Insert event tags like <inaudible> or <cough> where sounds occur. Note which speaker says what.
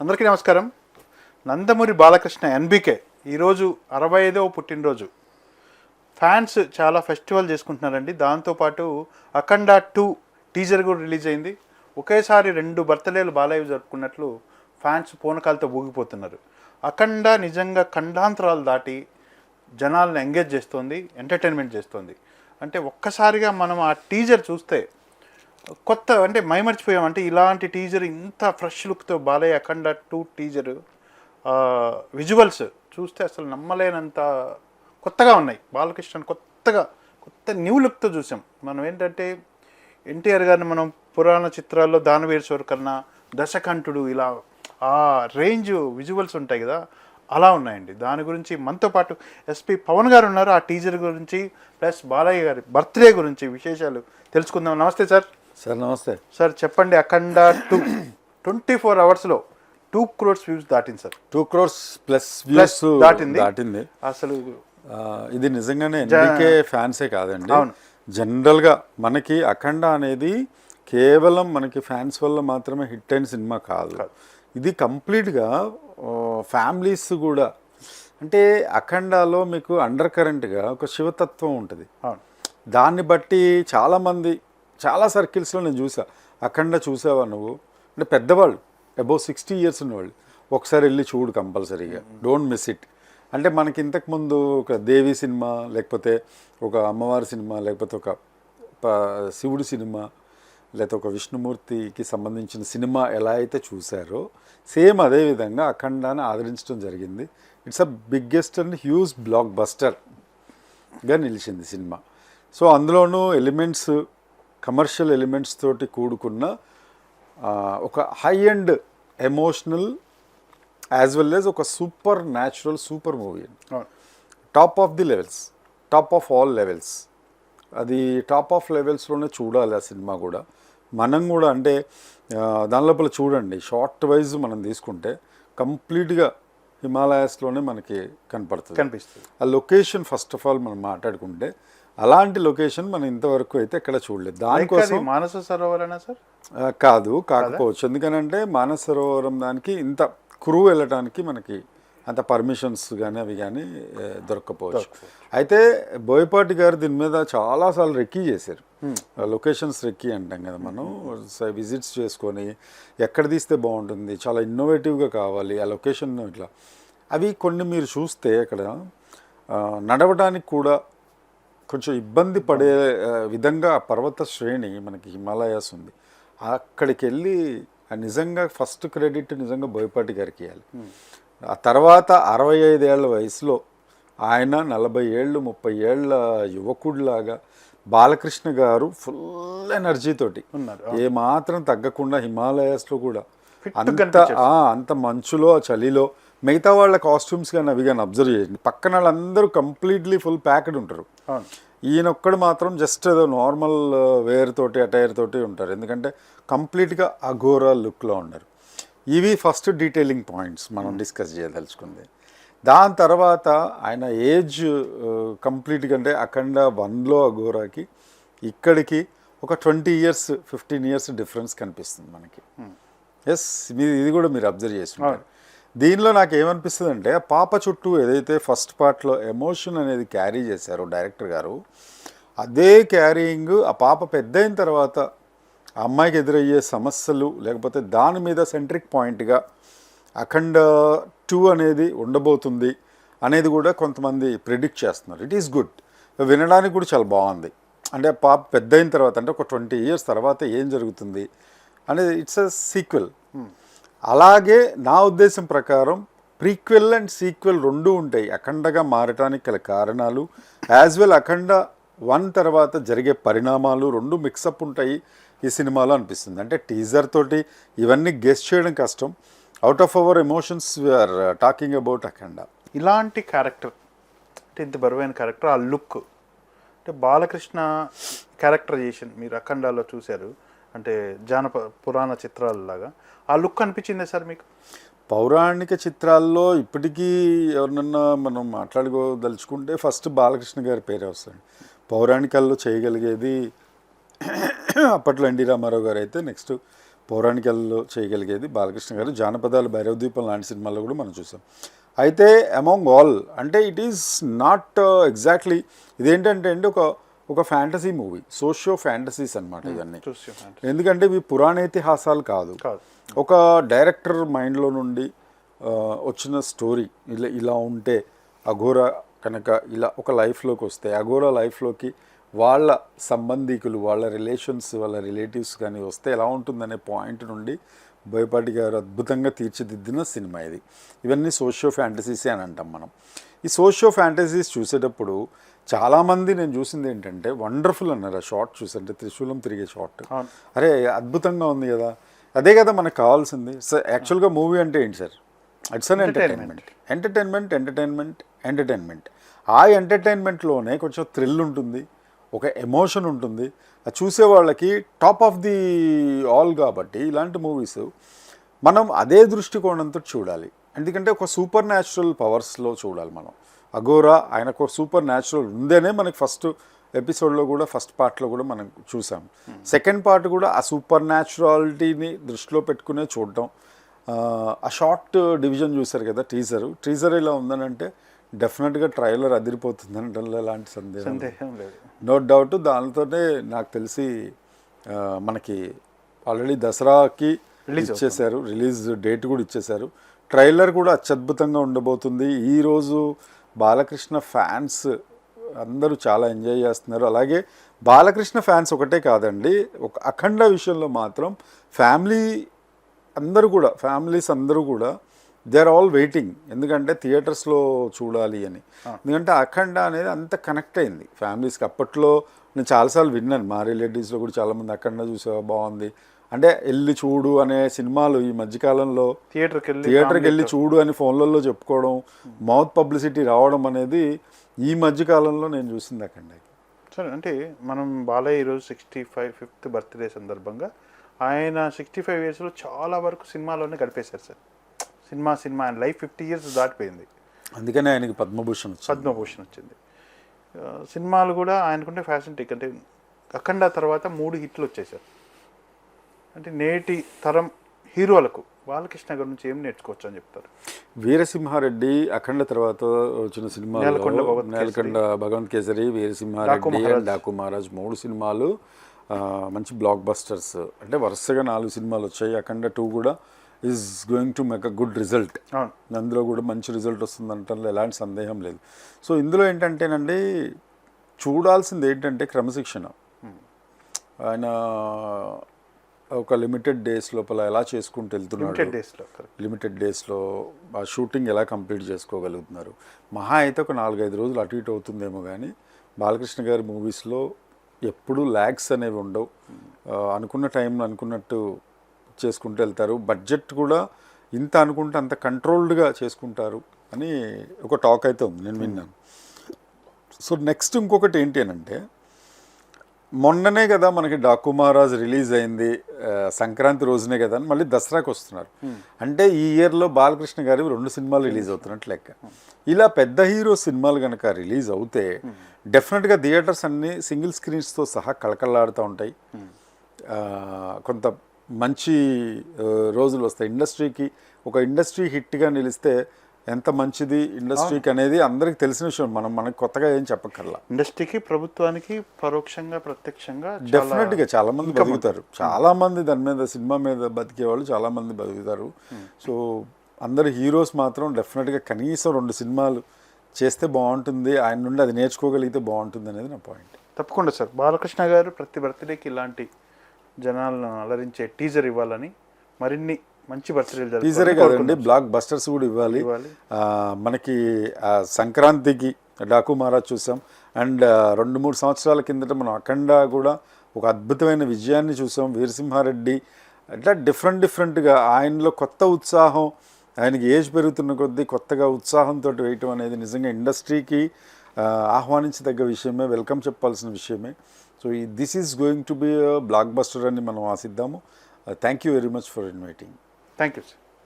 Speaker 1: అందరికీ నమస్కారం. నందమూరి బాలకృష్ణ ఎన్బికే ఈరోజు అరవై ఐదవ పుట్టినరోజు. ఫ్యాన్స్ చాలా ఫెస్టివల్ చేసుకుంటున్నారండి. దాంతోపాటు అఖండ టూ టీజర్ కూడా రిలీజ్ అయింది. ఒకేసారి రెండు బర్త్డేలు బాలయ్య జరుపుకున్నట్లు ఫ్యాన్స్ పూనకాలతో ఊగిపోతున్నారు. అఖండ నిజంగా ఖండాంతరాలు దాటి జనాలను ఎంగేజ్ చేస్తోంది ఎంటర్టైన్మెంట్ చేస్తోంది. అంటే ఒక్కసారిగా మనం ఆ టీజర్ చూస్తే కొత్త అంటే మైమర్చిపోయాం అంటే ఇలాంటి టీజర్ ఇంత ఫ్రెష్ లుక్తో Balayya Akhanda two teaser visuals చూస్తే అసలు నమ్మలేనంత కొత్తగా ఉన్నాయి. బాలకృష్ణ కొత్తగా కొత్త న్యూ లుక్తో చూసాం. మనం ఏంటంటే ఎన్టీఆర్ గారిని మనం పురాణ చిత్రాల్లో దానవీరేశ్వర్ కన్నా దశకంఠుడు ఇలా ఆ రేంజ్ విజువల్స్ ఉంటాయి కదా అలా ఉన్నాయండి. దాని గురించి మనతో పాటు ఎస్పి పవన్ గారు ఉన్నారు. ఆ టీజర్ గురించి ప్లస్ బాలయ్య గారి బర్త్డే గురించి విశేషాలు తెలుసుకుందాం. నమస్తే సార్.
Speaker 2: సార్ నమస్తే.
Speaker 1: సార్ చెప్పండి అఖండ టూ ట్వంటీ ఫోర్ అవర్స్లో టూ క్రోర్స్ వ్యూస్ దాటింది sir.
Speaker 2: Two crores plus
Speaker 1: plus
Speaker 2: views
Speaker 1: దాటింది.
Speaker 2: దాటింది.
Speaker 1: అసలు
Speaker 2: ఇది నిజంగానే ఎన్డీకే ఫ్యాన్సే కాదండి.
Speaker 1: అవును.
Speaker 2: జనరల్గా మనకి అఖండ అనేది కేవలం మనకి ఫ్యాన్స్ వల్ల మాత్రమే హిట్ అయిన సినిమా కాదు. ఇది కంప్లీట్గా ఫ్యామిలీస్ కూడా. అంటే అఖండాలో మీకు అండర్ కరెంట్గా ఒక శివతత్వం ఉంటుంది.
Speaker 1: అవును.
Speaker 2: దాన్ని బట్టి చాలామంది చాలా సర్కిల్స్లో నేను చూసా. అఖండ చూసావా నువ్వు? అంటే పెద్దవాళ్ళు అబౌవ్ సిక్స్టీ ఇయర్స్ ఉన్నవాళ్ళు ఒకసారి వెళ్ళి చూడు కంపల్సరీగా. డోంట్ మిస్ ఇట్ అంటే మనకి ఇంతకు ముందు ఒక దేవి సినిమా లేకపోతే ఒక అమ్మవారి సినిమా లేకపోతే ఒక శివుడి సినిమా లేకపోతే ఒక విష్ణుమూర్తికి సంబంధించిన సినిమా ఎలా అయితే చూసారో సేమ్ అదే విధంగా అఖండాన్ని ఆదరించడం జరిగింది. It's a biggest and huge black బస్టర్గా నిలిచింది సినిమా. సో అందులోనూ ఎలిమెంట్స్ కమర్షియల్ ఎలిమెంట్స్ తోటి కూడుకున్న ఒక high and emotional as well as ఒక supernatural super movie top of the levels top of all levels అది టాప్ ఆఫ్ లెవెల్స్లోనే చూడాలి ఆ సినిమా కూడా. మనం కూడా అంటే దాని లోపల చూడండి. షార్ట్ వైజ్ మనం తీసుకుంటే కంప్లీట్గా హిమాలయాస్లోనే మనకి కనపడుతుంది.
Speaker 1: కనిపిస్తుంది.
Speaker 2: ఆ లొకేషన్ ఫస్ట్ ఆఫ్ ఆల్ మనం మాట్లాడుకుంటే అలాంటి లొకేషన్ మనం ఇంతవరకు అయితే ఎక్కడ చూడలేదు. దానికోసం
Speaker 1: మానస సరోవరేనా సార్?
Speaker 2: కాదు కాకపోవచ్చు. ఎందుకనంటే మానస సరోవరం దానికి ఇంత క్రూ వెళ్ళటానికి మనకి అంత పర్మిషన్స్ కానీ అవి కానీ దొరక్కపోవచ్చు. అయితే బోయపాటి గారు దీని మీద చాలాసార్లు రెక్కీ చేశారు. లొకేషన్స్ రెక్కీ అంటాం కదా మనం. విజిట్స్ చేసుకొని ఎక్కడ తీస్తే బాగుంటుంది చాలా ఇన్నోవేటివ్గా కావాలి ఆ లొకేషన్ ఇట్లా. అవి కొన్ని మీరు చూస్తే అక్కడ నడవడానికి కూడా కొంచెం ఇబ్బంది పడే విధంగా పర్వత శ్రేణి మనకి హిమాలయాస్ ఉంది. అక్కడికి వెళ్ళి ఆ నిజంగా ఫస్ట్ క్రెడిట్ నిజంగా బోయపాటి గారికి ఇవ్వాలి ఆ తర్వాత అరవై ఐదేళ్ళ వయసులో ఆయన నలభై ఏళ్ళు ముప్పై ఏళ్ళ యువకుడిలాగా బాలకృష్ణ గారు ఫుల్ ఎనర్జీతోటి
Speaker 1: ఉన్నారు.
Speaker 2: ఏ మాత్రం తగ్గకుండా హిమాలయాస్లో కూడా అంత అంత మంచులో చలిలో మిగతా వాళ్ళ కాస్ట్యూమ్స్ కానీ అవి కానీ అబ్జర్వ్ చేయండి. పక్కన వాళ్ళందరూ కంప్లీట్లీ ఫుల్ ప్యాక్డ్ ఉంటారు. ఈయన ఒక్కడు మాత్రం జస్ట్ ఏదో నార్మల్ వేర్ తోటి అటైర్ తోటి ఉంటారు. ఎందుకంటే కంప్లీట్గా అఘోరా లుక్లో ఉన్నారు. ఇవి ఫస్ట్ డీటెయిలింగ్ పాయింట్స్ మనం డిస్కస్ చేయదలుచుకుంది. దాని తర్వాత ఆయన ఏజ్ కంప్లీట్గా అంటే అఖండ వన్లో అఘోరాకి ఇక్కడికి ఒక twenty years fifteen years difference కనిపిస్తుంది మనకి. ఎస్ మీరు ఇది కూడా మీరు అబ్జర్వ్ చేస్తున్నారు దీనిలో నాకు ఏమనిపిస్తుంది అంటే పాప చుట్టూ ఏదైతే ఫస్ట్ పార్ట్లో ఎమోషన్ అనేది క్యారీ చేశారో డైరెక్టర్ గారు అదే క్యారీయింగ్ ఆ పాప పెద్ద అయిన తర్వాత ఆ అమ్మాయికి ఎదురయ్యే సమస్యలు లేకపోతే దాని మీద సెంట్రిక్ పాయింట్గా అఖండ టూ అనేది ఉండబోతుంది అనేది కూడా కొంతమంది ప్రిడిక్ట్ చేస్తున్నారు. It is good. వినడానికి కూడా చాలా బాగుంది. అంటే పాప పెద్ద అయిన తర్వాత అంటే ఒక ట్వంటీ ఇయర్స్ తర్వాత ఏం జరుగుతుంది అనేది ఇట్స్ అ సీక్వెల్. అలాగే నా ఉద్దేశం ప్రకారం ప్రీక్వెల్ అండ్ సీక్వెల్ రెండు ఉంటాయి అఖండగా మారటానికి గల కారణాలు. యాజ్ వెల్ అఖండ వన్ తర్వాత జరిగే పరిణామాలు రెండు మిక్సప్ ఉంటాయి ఈ సినిమాలో అనిపిస్తుంది. అంటే టీజర్ తోటి ఇవన్నీ గెస్ట్ చేయడం కష్టం. Out of our emotions we're talking about Akhanda.
Speaker 1: ఇలాంటి క్యారెక్టర్ అంటే ఇంత బరువైన క్యారెక్టర్ ఆ లుక్ అంటే బాలకృష్ణ క్యారెక్టరైజేషన్ మీరు అఖండాలో చూశారు. అంటే జానప పురాణ చిత్రాలలాగా. ఆ లుక్ అనిపించిందే సార్ మీకు?
Speaker 2: పౌరాణిక చిత్రాల్లో ఇప్పటికీ ఎవరినన్నా మనం మాట్లాడుకోదలుచుకుంటే ఫస్ట్ బాలకృష్ణ గారి పేరే వస్తుంది. పౌరాణికాల్లో చేయగలిగేది <coughs> అప్పట్లో ఎన్టీ రామారావు గారు అయితే నెక్స్ట్ పౌరాణికల్లో చేయగలిగేది బాలకృష్ణ గారు. జానపదాలు భైరవ దీపం లాంటి సినిమాల్లో కూడా మనం చూసాం. అయితే అమాంగ్ ఆల్ అంటే ఇట్ ఈస్ నాట్ ఎగ్జాక్ట్లీ ఇదేంటంటే అండి ఒక ఒక ఫ్యాంటసీ మూవీ సోషియో ఫ్యాంటసీస్ అన్నమాట ఇవన్నీ. ఎందుకంటే ఇవి పురాణేతిహాసాలు కాదు.
Speaker 1: కాదు.
Speaker 2: ఒక డైరెక్టర్ మైండ్లో నుండి వచ్చిన స్టోరీ ఇలా ఇలా ఉంటే అఘోర కనుక ఇలా ఒక లైఫ్లోకి వస్తే అఘోర లైఫ్లోకి వాళ్ళ సంబంధికులు వాళ్ళ రిలేషన్స్ వాళ్ళ రిలేటివ్స్ కానీ వస్తే ఎలా ఉంటుందనే పాయింట్ నుండి బోయపాటి గారు అద్భుతంగా తీర్చిదిద్దిన సినిమా ఇది. ఇవన్నీ సోషియో ఫ్యాంటసీసే అని అంటాం మనం. ఈ సోషియో ఫ్యాంటసీస్ చూసేటప్పుడు చాలామంది నేను చూసింది ఏంటంటే వండర్ఫుల్ అన్నారు ఆ షార్ట్ చూసంటే త్రిశూలం తిరిగే షార్ట్. అరే అద్భుతంగా ఉంది కదా. అదే కదా మనకు కావాల్సింది. సార్ యాక్చువల్గా మూవీ అంటే ఏంటి sir? It's an entertainment entertainment entertainment entertainment ఆ ఎంటర్టైన్మెంట్లోనే కొంచెం థ్రిల్ ఉంటుంది ఒక ఎమోషన్ ఉంటుంది. అది చూసే వాళ్ళకి టాప్ ఆఫ్ ది ఆల్ కాబట్టి ఇలాంటి మూవీస్ మనం అదే దృష్టికోణంతో చూడాలి. ఎందుకంటే ఒక సూపర్ న్యాచురల్ పవర్స్లో చూడాలి మనం. అగోరా ఆయనకు ఒక సూపర్ న్యాచురల్ ఉందనే మనకి ఫస్ట్ ఎపిసోడ్లో కూడా ఫస్ట్ పార్ట్లో కూడా మనం చూసాం. సెకండ్ పార్ట్ కూడా ఆ సూపర్ న్యాచురాలిటీని దృష్టిలో పెట్టుకునే చూడటం ఆ, షార్ట్ డివిజన్ చూశారు కదా టీజర్ టీజర్ ఇలా ఉందనంటే డెఫినెట్గా ట్రైలర్ అదిరిపోతుంది అనడంలో ఎలాంటి సందేహం లేదు.
Speaker 1: సందేహం లేదు.
Speaker 2: నో డౌట్ దానితోనే నాకు తెలిసి మనకి ఆల్రెడీ దసరాకి
Speaker 1: Release
Speaker 2: ఇచ్చేశారు. రిలీజ్ డేట్ కూడా ఇచ్చేశారు. ట్రైలర్ కూడా అత్యద్భుతంగా ఉండబోతుంది. ఈరోజు బాలకృష్ణ ఫ్యాన్స్ అందరూ చాలా ఎంజాయ్ చేస్తున్నారు. అలాగే బాలకృష్ణ ఫ్యాన్స్ ఒకటే కాదండి ఒక అఖండ విషయంలో మాత్రం ఫ్యామిలీ అందరూ కూడా ఫ్యామిలీస్ అందరూ కూడా దే ఆర్ ఆల్ వెయిటింగ్. ఎందుకంటే థియేటర్స్లో చూడాలి అని. ఎందుకంటే అఖండ అనేది అంత కనెక్ట్ అయింది ఫ్యామిలీస్కి. అప్పట్లో నేను చాలాసార్లు విన్నాను మా రిలేటివ్స్లో కూడా చాలామంది అఖండ చూసావా బాగుంది అంటే వెళ్ళి చూడు అనే సినిమాలు ఈ మధ్యకాలంలో
Speaker 1: థియేటర్కి వెళ్ళి
Speaker 2: థియేటర్కి వెళ్ళి చూడు అని ఫోన్లలో చెప్పుకోవడం మౌత్ పబ్లిసిటీ రావడం అనేది ఈ మధ్యకాలంలో నేను చూసింది అఖండ
Speaker 1: సరే అంటే మనం బాలయ్య ఈరోజు సిక్స్టీ ఫైవ్ ఫిఫ్త్ బర్త్డే సందర్భంగా ఆయన సిక్స్టీ ఫైవ్ ఇయర్స్లో చాలా వరకు సినిమాలోనే గడిపేశారు సార్. సినిమా సినిమా ఆయన లైఫ్ ఫిఫ్టీ ఇయర్స్ దాటిపోయింది.
Speaker 2: అందుకనే ఆయనకి పద్మభూషణ్
Speaker 1: పద్మభూషణ్ వచ్చింది. సినిమాలు కూడా ఆయనకుంటే ఫ్యాషన్ టిక్ అంటే అఖండ తర్వాత మూడు హిట్లు వచ్చేసారు. అంటే నేటి తరం హీరోలకు బాలకృష్ణ గారి నుంచి ఏం నేర్చుకోవచ్చు అని చెప్తారు?
Speaker 2: వీరసింహారెడ్డి అఖండ తర్వాత వచ్చిన సినిమాలు
Speaker 1: నేలకొండ భగవంత్
Speaker 2: కేసరి. వీరసింహారెడ్డి డాకు మహారాజ్. మూడు సినిమాలు మంచి బ్లాక్ బస్టర్స్ అంటే వరుసగా నాలుగు సినిమాలు వచ్చాయి. అఖండ టూ కూడా is going to make a good result అందులో కూడా మంచి రిజల్ట్ వస్తుంది అంటారు ఎలాంటి సందేహం లేదు. సో ఇందులో ఏంటంటేనండి చూడాల్సింది ఏంటంటే క్రమశిక్షణ. ఆయన ఒక లిమిటెడ్ డేస్ లోపల ఎలా చేసుకుంటూ
Speaker 1: లిమిటెడ్
Speaker 2: వెళ్తున్నాడు
Speaker 1: డేస్లో కరెక్ట్
Speaker 2: లిమిటెడ్ డేస్లో ఆ షూటింగ్ ఎలా కంప్లీట్ చేసుకోగలుగుతున్నారు? మహా అయితే ఒక నాలుగైదు రోజులు అటు ఇటు అవుతుందేమో కానీ బాలకృష్ణ గారి మూవీస్లో ఎప్పుడూ ల్యాగ్స్ అనేవి ఉండవు. అనుకున్న టైంలో అనుకున్నట్టు చేసుకుంటూ వెళ్తారు. బడ్జెట్ కూడా ఇంత అనుకుంటే అంత కంట్రోల్డ్గా చేసుకుంటారు అని ఒక టాక్ అయితే ఉంది నేను విన్నాను. సో నెక్స్ట్ ఇంకొకటి ఏంటి అని అంటే మొన్ననే కదా మనకి డాకు మహారాజ్ రిలీజ్ అయింది సంక్రాంతి రోజునే కదా అని మళ్ళీ దసరాకి వస్తున్నారు. అంటే ఈ ఇయర్లో బాలకృష్ణ గారి రెండు సినిమాలు రిలీజ్ అవుతున్నట్లు లెక్క. ఇలా పెద్ద హీరో సినిమాలు కనుక రిలీజ్ అవుతే డెఫినెట్గా థియేటర్స్ అన్ని సింగిల్ స్క్రీన్స్తో సహా కళకళలాడుతూ ఉంటాయి. ఆ, కొంత మంచి రోజులు వస్తాయి. ఇండస్ట్రీకి ఒక ఇండస్ట్రీ హిట్గా నిలిస్తే ఎంత మంచిది ఇండస్ట్రీకి అనేది అందరికి తెలిసిన విషయం. మనం మనకు కొత్తగా ఏం చెప్పక్కర్లా.
Speaker 1: ఇండస్ట్రీకి ప్రభుత్వానికి పరోక్షంగా ప్రత్యక్షంగా
Speaker 2: డెఫినెట్గా చాలా మంది బతుకుతారు. చాలా మంది దాని మీద సినిమా మీద బతికే వాళ్ళు చాలా మంది బతుకుతారు. సో అందరు హీరోస్ మాత్రం డెఫినెట్గా కనీసం రెండు సినిమాలు చేస్తే బాగుంటుంది. ఆయన నుండి అది నేర్చుకోగలిగితే బాగుంటుంది అనేది నా పాయింట్
Speaker 1: తప్పకుండా సార్. బాలకృష్ణ గారు ప్రతి బర్త్డేకి ఇలాంటి జనాలను అలరించే టీజర్ ఇవ్వాలని మరిన్ని మంచి బర్త్డేలు
Speaker 2: టీజరే కదండి బ్లాక్ బస్టర్స్ కూడా ఇవ్వాలి. మనకి సంక్రాంతికి డాకు మహారాజ్ చూసాం. అండ్ రెండు మూడు సంవత్సరాల కిందట మనం అఖండ కూడా ఒక అద్భుతమైన విజయాన్ని చూసాం. వీరసింహారెడ్డి అట్లా డిఫరెంట్ డిఫరెంట్గా ఆయనలో కొత్త ఉత్సాహం ఆయనకి ఏజ్ పెరుగుతున్న కొద్దీ కొత్తగా ఉత్సాహంతో వేయటం అనేది నిజంగా ఇండస్ట్రీకి ఆహ్వానించదగ్గ విషయమే వెల్కమ్ చెప్పాల్సిన విషయమే. సో ఈ this is going to be blockbuster అని మనం ఆశిద్దాము. Thank you very much for inviting
Speaker 1: thank you sir